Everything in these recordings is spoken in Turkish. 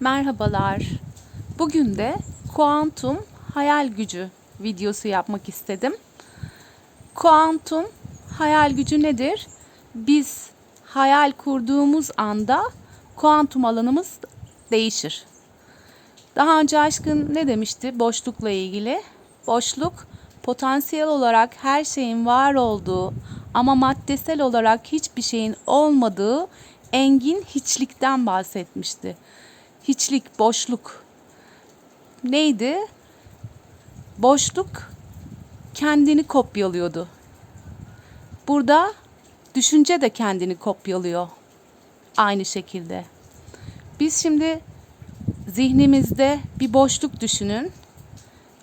Merhabalar. Bugün de kuantum hayal gücü videosu yapmak istedim. Kuantum hayal gücü nedir? Biz hayal kurduğumuz anda kuantum alanımız değişir. Daha önce aşkın ne demişti boşlukla ilgili? Boşluk potansiyel olarak her şeyin var olduğu ama maddesel olarak hiçbir şeyin olmadığı engin hiçlikten bahsetmişti. Hiçlik, boşluk. Neydi? Boşluk kendini kopyalıyordu. Burada düşünce de kendini kopyalıyor. Aynı şekilde. Biz şimdi zihnimizde bir boşluk düşünün.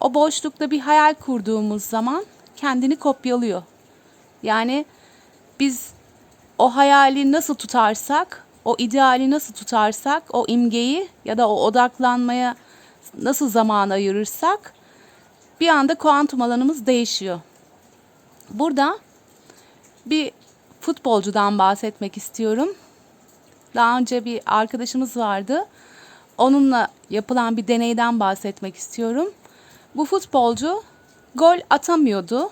O boşlukta bir hayal kurduğumuz zaman kendini kopyalıyor. Yani biz o hayali nasıl tutarsak, o ideali nasıl tutarsak, o imgeyi ya da o odaklanmaya nasıl zaman ayırırsak bir anda kuantum alanımız değişiyor. Burada bir futbolcudan bahsetmek istiyorum. Daha önce bir arkadaşımız vardı. Onunla yapılan bir deneyden bahsetmek istiyorum. Bu futbolcu gol atamıyordu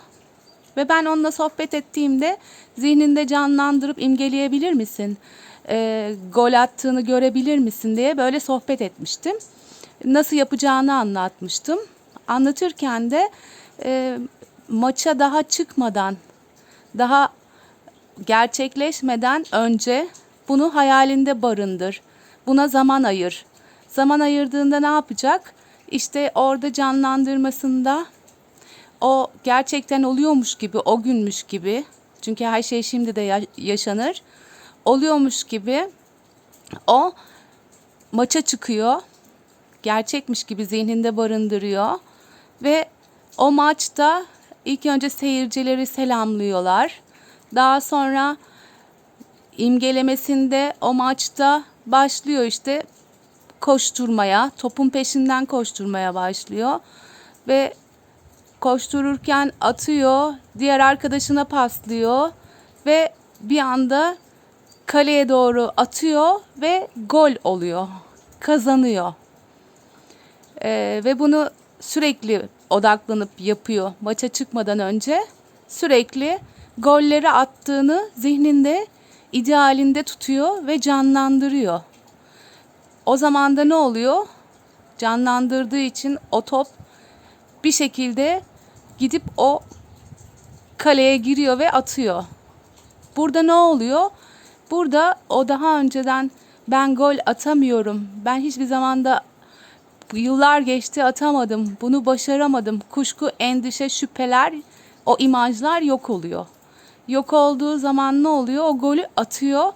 ve ben onunla sohbet ettiğimde zihninde canlandırıp imgeleyebilir misin? E, gol attığını görebilir misin diye böyle sohbet etmiştim. Nasıl yapacağını anlatmıştım. Anlatırken de e, maça daha çıkmadan, daha gerçekleşmeden önce bunu hayalinde barındır. Buna zaman ayır. Zaman ayırdığında ne yapacak? İşte orada canlandırmasında o gerçekten oluyormuş gibi, o günmüş gibi. Çünkü her şey şimdi de yaşanır. Oluyormuş gibi o maça çıkıyor. Gerçekmiş gibi zihninde barındırıyor ve o maçta ilk önce seyircileri selamlıyorlar. Daha sonra imgelemesinde o maçta başlıyor işte koşturmaya, topun peşinden koşturmaya başlıyor ve koştururken atıyor, diğer arkadaşına paslıyor ve bir anda kaleye doğru atıyor ve gol oluyor. Kazanıyor. Ee, ve bunu sürekli odaklanıp yapıyor. Maça çıkmadan önce sürekli golleri attığını zihninde, idealinde tutuyor ve canlandırıyor. O zaman da ne oluyor? Canlandırdığı için o top bir şekilde gidip o kaleye giriyor ve atıyor. Burada ne oluyor? Burada o daha önceden ben gol atamıyorum. Ben hiçbir zamanda yıllar geçti atamadım. Bunu başaramadım. Kuşku, endişe, şüpheler, o imajlar yok oluyor. Yok olduğu zaman ne oluyor? O golü atıyor.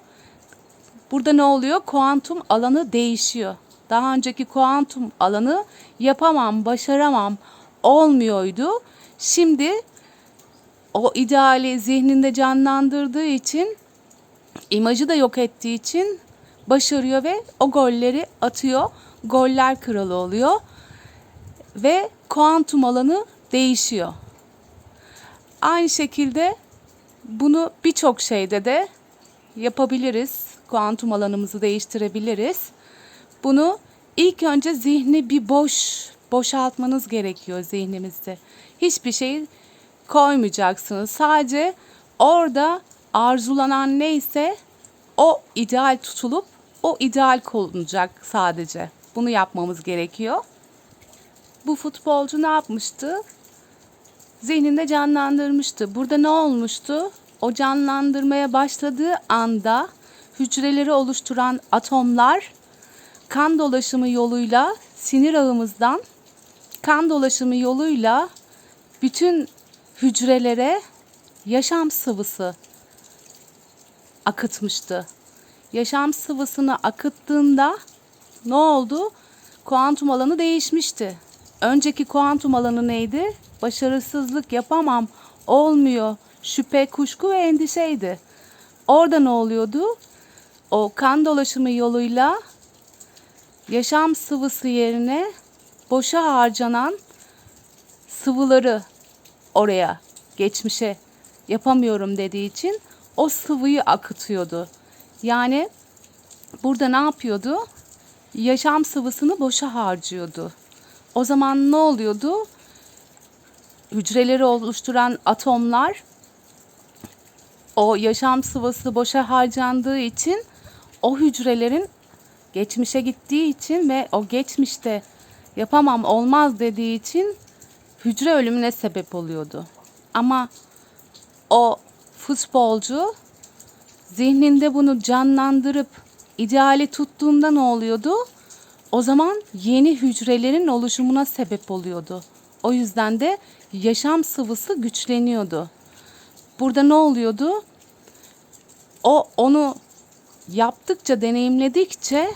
Burada ne oluyor? Kuantum alanı değişiyor. Daha önceki kuantum alanı yapamam, başaramam, olmuyordu. Şimdi o ideali zihninde canlandırdığı için imajı da yok ettiği için başarıyor ve o golleri atıyor. Goller kralı oluyor ve kuantum alanı değişiyor. Aynı şekilde bunu birçok şeyde de yapabiliriz. Kuantum alanımızı değiştirebiliriz. Bunu ilk önce zihni bir boş boşaltmanız gerekiyor zihnimizde. Hiçbir şey koymayacaksınız. Sadece orada arzulanan neyse o ideal tutulup o ideal konulacak sadece. Bunu yapmamız gerekiyor. Bu futbolcu ne yapmıştı? Zihninde canlandırmıştı. Burada ne olmuştu? O canlandırmaya başladığı anda hücreleri oluşturan atomlar kan dolaşımı yoluyla sinir ağımızdan kan dolaşımı yoluyla bütün hücrelere yaşam sıvısı akıtmıştı. Yaşam sıvısını akıttığında ne oldu? Kuantum alanı değişmişti. Önceki kuantum alanı neydi? Başarısızlık yapamam, olmuyor, şüphe, kuşku ve endişeydi. Orada ne oluyordu? O kan dolaşımı yoluyla yaşam sıvısı yerine boşa harcanan sıvıları oraya, geçmişe yapamıyorum dediği için o sıvıyı akıtıyordu. Yani burada ne yapıyordu? yaşam sıvısını boşa harcıyordu. O zaman ne oluyordu? Hücreleri oluşturan atomlar o yaşam sıvısı boşa harcandığı için o hücrelerin geçmişe gittiği için ve o geçmişte yapamam olmaz dediği için hücre ölümüne sebep oluyordu. Ama o futbolcu zihninde bunu canlandırıp ideali tuttuğunda ne oluyordu? O zaman yeni hücrelerin oluşumuna sebep oluyordu. O yüzden de yaşam sıvısı güçleniyordu. Burada ne oluyordu? O onu yaptıkça, deneyimledikçe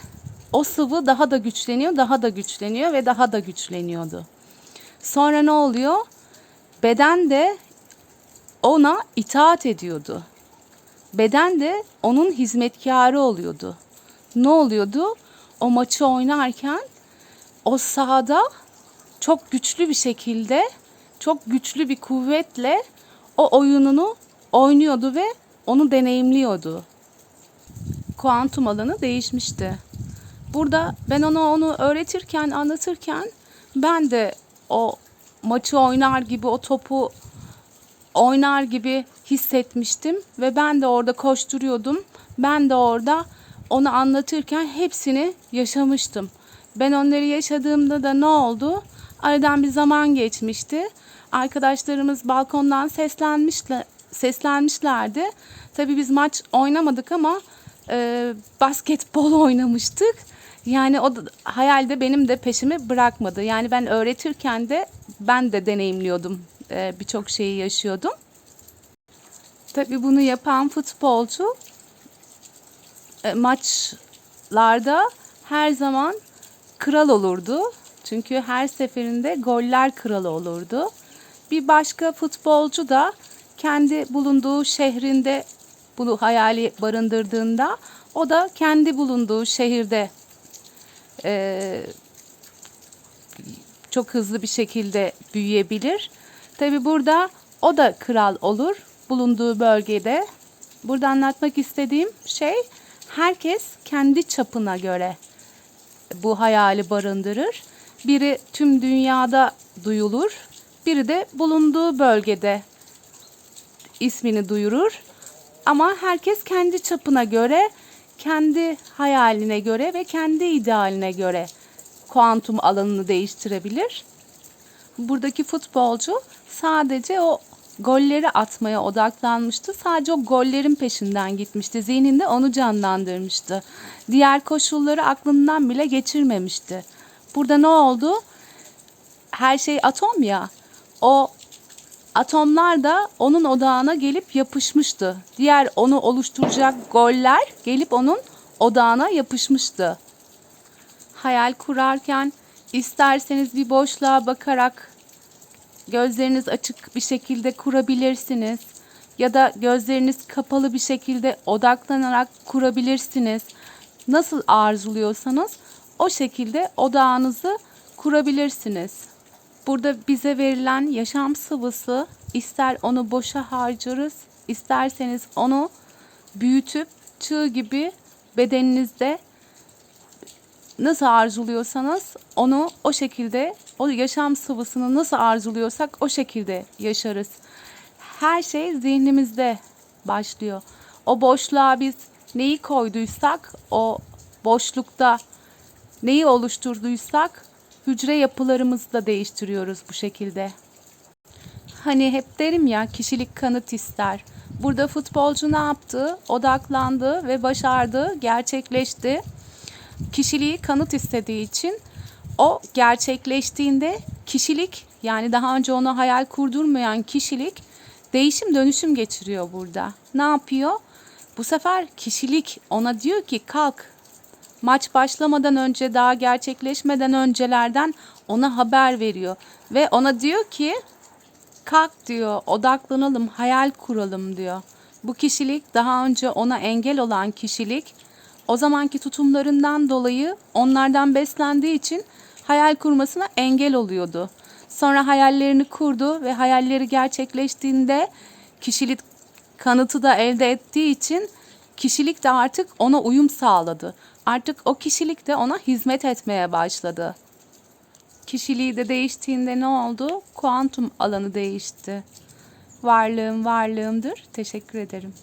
o sıvı daha da güçleniyor, daha da güçleniyor ve daha da güçleniyordu. Sonra ne oluyor? Beden de ona itaat ediyordu. Beden de onun hizmetkarı oluyordu. Ne oluyordu? O maçı oynarken o sahada çok güçlü bir şekilde, çok güçlü bir kuvvetle o oyununu oynuyordu ve onu deneyimliyordu. Kuantum alanı değişmişti. Burada ben ona onu öğretirken, anlatırken ben de o maçı oynar gibi o topu oynar gibi hissetmiştim ve ben de orada koşturuyordum. Ben de orada onu anlatırken hepsini yaşamıştım. Ben onları yaşadığımda da ne oldu? Aradan bir zaman geçmişti. Arkadaşlarımız balkondan seslenmişler, seslenmişlerdi. Tabii biz maç oynamadık ama e, basketbol oynamıştık. Yani o hayalde benim de peşimi bırakmadı. Yani ben öğretirken de ben de deneyimliyordum. E, Birçok şeyi yaşıyordum. Tabii bunu yapan futbolcu e, maçlarda her zaman kral olurdu. Çünkü her seferinde goller kralı olurdu. Bir başka futbolcu da kendi bulunduğu şehrinde bunu hayali barındırdığında o da kendi bulunduğu şehirde e, çok hızlı bir şekilde büyüyebilir. Tabi burada o da kral olur bulunduğu bölgede. Burada anlatmak istediğim şey herkes kendi çapına göre bu hayali barındırır. Biri tüm dünyada duyulur, biri de bulunduğu bölgede ismini duyurur. Ama herkes kendi çapına göre, kendi hayaline göre ve kendi idealine göre kuantum alanını değiştirebilir. Buradaki futbolcu sadece o golleri atmaya odaklanmıştı. Sadece o gollerin peşinden gitmişti. Zihninde onu canlandırmıştı. Diğer koşulları aklından bile geçirmemişti. Burada ne oldu? Her şey atom ya. O atomlar da onun odağına gelip yapışmıştı. Diğer onu oluşturacak goller gelip onun odağına yapışmıştı. Hayal kurarken isterseniz bir boşluğa bakarak gözleriniz açık bir şekilde kurabilirsiniz ya da gözleriniz kapalı bir şekilde odaklanarak kurabilirsiniz. Nasıl arzuluyorsanız o şekilde odağınızı kurabilirsiniz. Burada bize verilen yaşam sıvısı ister onu boşa harcarız, isterseniz onu büyütüp çığ gibi bedeninizde nasıl arzuluyorsanız onu o şekilde o yaşam sıvısını nasıl arzuluyorsak o şekilde yaşarız. Her şey zihnimizde başlıyor. O boşluğa biz neyi koyduysak o boşlukta neyi oluşturduysak hücre yapılarımızı da değiştiriyoruz bu şekilde. Hani hep derim ya kişilik kanıt ister. Burada futbolcu ne yaptı? Odaklandı ve başardı, gerçekleşti. Kişiliği kanıt istediği için o gerçekleştiğinde kişilik yani daha önce ona hayal kurdurmayan kişilik değişim dönüşüm geçiriyor burada. Ne yapıyor? Bu sefer kişilik ona diyor ki kalk maç başlamadan önce daha gerçekleşmeden öncelerden ona haber veriyor ve ona diyor ki kalk diyor odaklanalım hayal kuralım diyor. Bu kişilik daha önce ona engel olan kişilik o zamanki tutumlarından dolayı onlardan beslendiği için hayal kurmasına engel oluyordu. Sonra hayallerini kurdu ve hayalleri gerçekleştiğinde kişilik kanıtı da elde ettiği için kişilik de artık ona uyum sağladı. Artık o kişilik de ona hizmet etmeye başladı. Kişiliği de değiştiğinde ne oldu? Kuantum alanı değişti. Varlığım varlığımdır. Teşekkür ederim.